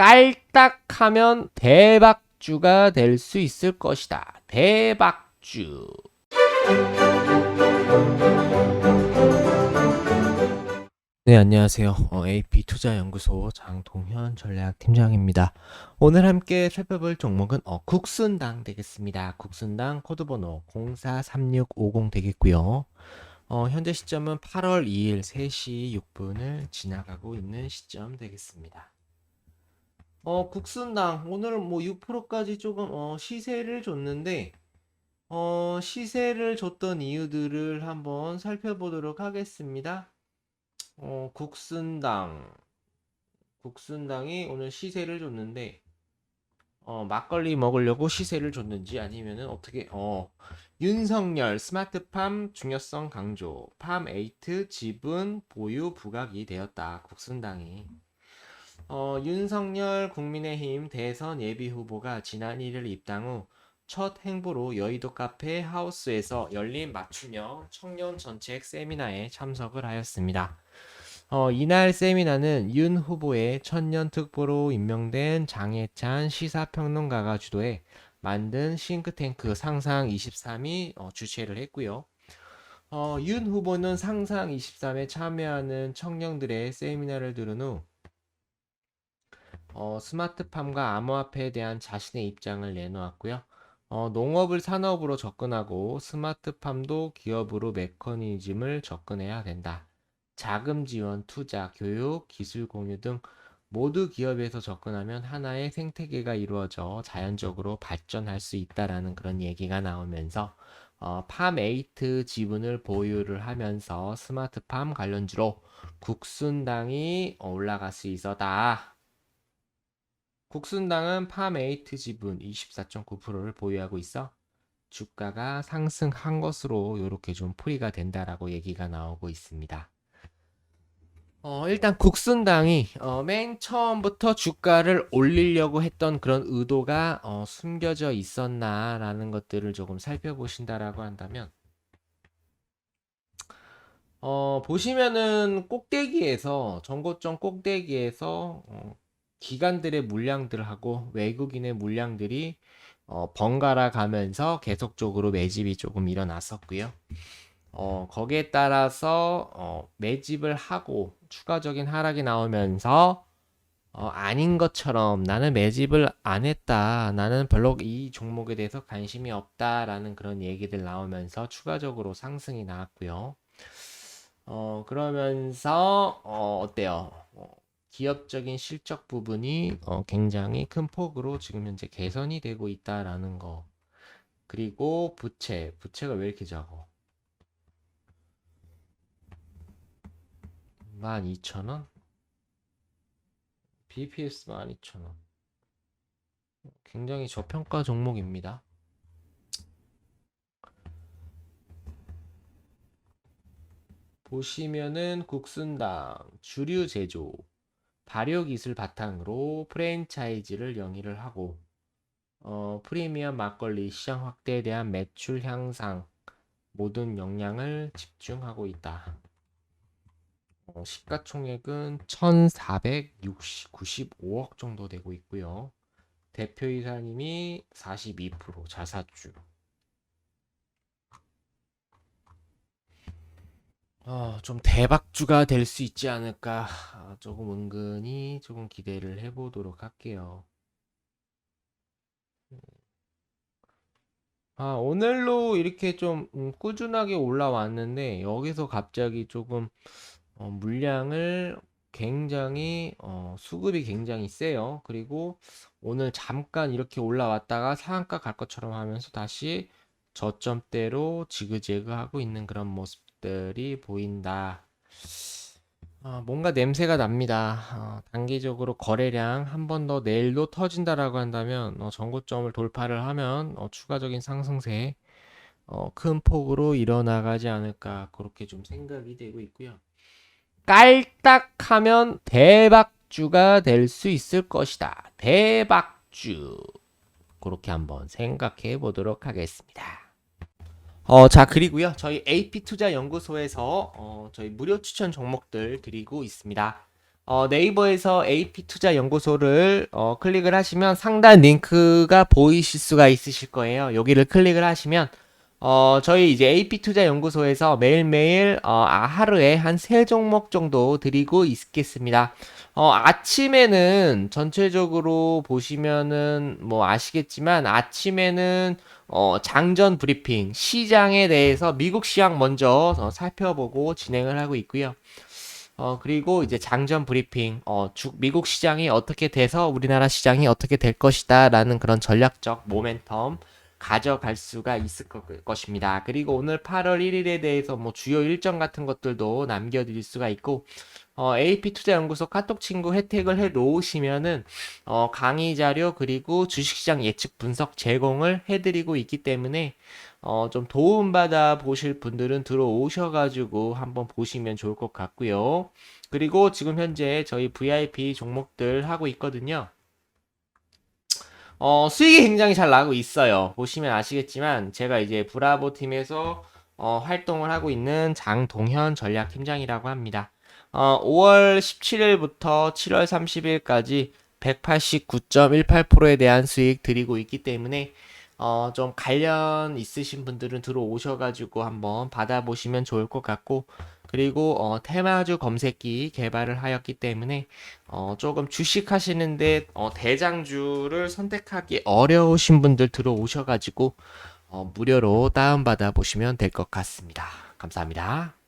깔딱하면 대박주가 될 수 있을 것이다. 대박주. 네, 안녕하세요. 어, AP 투자연구소 장동현 전략 팀장입니다. 오늘 함께 살펴볼 종목은 어, 국순당 되겠습니다. 국순당 코드번호 043650 되겠고요. 어, 현재 시점은 8월 2일 3시 6분을 지나가고 있는 시점 되겠습니다. 어, 국순당 오늘 뭐 6%까지 조금 어, 시세를 줬는데 어, 시세를 줬던 이유들을 한번 살펴보도록 하겠습니다. 어, 국순당 국순당이 오늘 시세를 줬는데 어, 막걸리 먹으려고 시세를 줬는지 아니면은 어떻게 어, 윤석열 스마트팜 중요성 강조 팜8 지분 보유 부각이 되었다. 국순당이 어, 윤석열 국민의힘 대선 예비 후보가 지난 1일 입당 후 첫 행보로 여의도 카페 하우스에서 열린 맞춤형 청년 정책 세미나에 참석을 하였습니다. 어, 이날 세미나는 윤 후보의 천년 특보로 임명된 장해찬 시사평론가가 주도해 만든 싱크탱크 상상 23이 어, 주최를 했고요. 어, 윤 후보는 상상 23에 참여하는 청년들의 세미나를 들은 후 어, 스마트팜과 암호화폐에 대한 자신의 입장을 내놓았고요. 어, 농업을 산업으로 접근하고 스마트팜도 기업으로 메커니즘을 접근해야 된다. 자금 지원, 투자, 교육, 기술 공유 등 모두 기업에서 접근하면 하나의 생태계가 이루어져 자연적으로 발전할 수 있다라는 그런 얘기가 나오면서 어, 팜8 지분을 보유를 하면서 스마트팜 관련주로 국순당이 올라갈 수 있었다. 국순당은 팜8 지분 24.9%를 보유하고 있어 주가가 상승한 것으로 이렇게 좀 풀이가 된다라고 얘기가 나오고 있습니다. 어, 일단 국순당이 어, 맨 처음부터 주가를 올리려고 했던 그런 의도가 어, 숨겨져 있었나라는 것들을 조금 살펴보신다라고 한다면 어, 보시면은 꼭대기에서 전고점 꼭대기에서 어, 기관들의 물량들하고 외국인의 물량들이 어, 번갈아 가면서 계속적으로 매집이 조금 일어났었고요. 어, 거기에 따라서 어, 매집을 하고 추가적인 하락이 나오면서 어, 아닌 것처럼 나는 매집을 안 했다. 나는 별로 이 종목에 대해서 관심이 없다라는 그런 얘기들 나오면서 추가적으로 상승이 나왔고요. 어, 그러면서 어, 어때요? 어, 기업적인 실적 부분이 어, 굉장히 큰 폭으로 지금 현재 개선이 되고 있다라는 거. 그리고 부채, 부채가 왜 이렇게 작아? 12,000원? BPS 12,000원. 굉장히 저평가 종목입니다. 보시면은 국순당 주류 제조 발효 기술 바탕으로 프랜차이즈를 영위를 하고 어, 프리미엄 막걸리 시장 확대에 대한 매출 향상 모든 역량을 집중하고 있다. 어, 시가총액은 1,495억 정도 되고 있고요. 대표이사님이 42% 자사주. 어, 좀 대박주가 될 수 있지 않을까. 아, 조금 은근히 조금 기대를 해보도록 할게요. 아, 오늘로 이렇게 좀 음, 꾸준하게 올라왔는데 여기서 갑자기 조금 어, 물량을 굉장히 어, 수급이 굉장히 세요. 그리고 오늘 잠깐 이렇게 올라왔다가 상한가 갈 것처럼 하면서 다시 저점대로 지그재그하고 있는 그런 모습 들이 보인다. 어, 뭔가 냄새가 납니다. 어, 단기적으로 거래량 한 번 더 내일도 터진다라고 한다면 어, 전고점을 돌파를 하면 어, 추가적인 상승세 어, 큰 폭으로 일어나가지 않을까 그렇게 좀 생각이 되고 있고요. 깔딱하면 대박주가 될 수 있을 것이다. 대박주. 그렇게 한번 생각해 보도록 하겠습니다. 어, 자, 그리고요. 저희 AP 투자 연구소에서 어, 저희 무료 추천 종목들 드리고 있습니다. 어, 네이버에서 AP 투자 연구소를 어, 클릭을 하시면 상단 링크가 보이실 수가 있으실 거예요. 여기를 클릭을 하시면 어, 저희 이제 AP 투자 연구소에서 매일매일 어, 아, 하루에 한 세 종목 정도 드리고 있겠습니다. 어, 아침에는 전체적으로 보시면은 뭐 아시겠지만 아침에는 어, 장전 브리핑, 시장에 대해서 미국 시장 먼저 어, 살펴보고 진행을 하고 있고요. 어, 그리고 이제 장전 브리핑, 어, 주, 미국 시장이 어떻게 돼서 우리나라 시장이 어떻게 될 것이다 라는 그런 전략적 모멘텀 가져갈 수가 있을 것, 것입니다. 그리고 오늘 8월 1일에 대해서 뭐 주요 일정 같은 것들도 남겨드릴 수가 있고, 어, AP 투자연구소 카톡 친구 혜택을 해 놓으시면은, 어, 강의 자료 그리고 주식시장 예측 분석 제공을 해드리고 있기 때문에, 어, 좀 도움받아 보실 분들은 들어오셔가지고 한번 보시면 좋을 것 같고요. 그리고 지금 현재 저희 VIP 종목들 하고 있거든요. 어, 수익이 굉장히 잘 나고 있어요. 보시면 아시겠지만 제가 이제 브라보 팀에서 어, 활동을 하고 있는 장동현 전략팀장이라고 합니다. 어, 5월 17일부터 7월 30일까지 189.18%에 대한 수익 드리고 있기 때문에 어, 좀 관련 있으신 분들은 들어오셔가지고 한번 받아보시면 좋을 것 같고, 그리고 어, 테마주 검색기 개발을 하였기 때문에 어, 조금 주식 하시는데 어, 대장주를 선택하기 어려우신 분들 들어오셔가지고 어, 무료로 다운받아 보시면 될 것 같습니다. 감사합니다.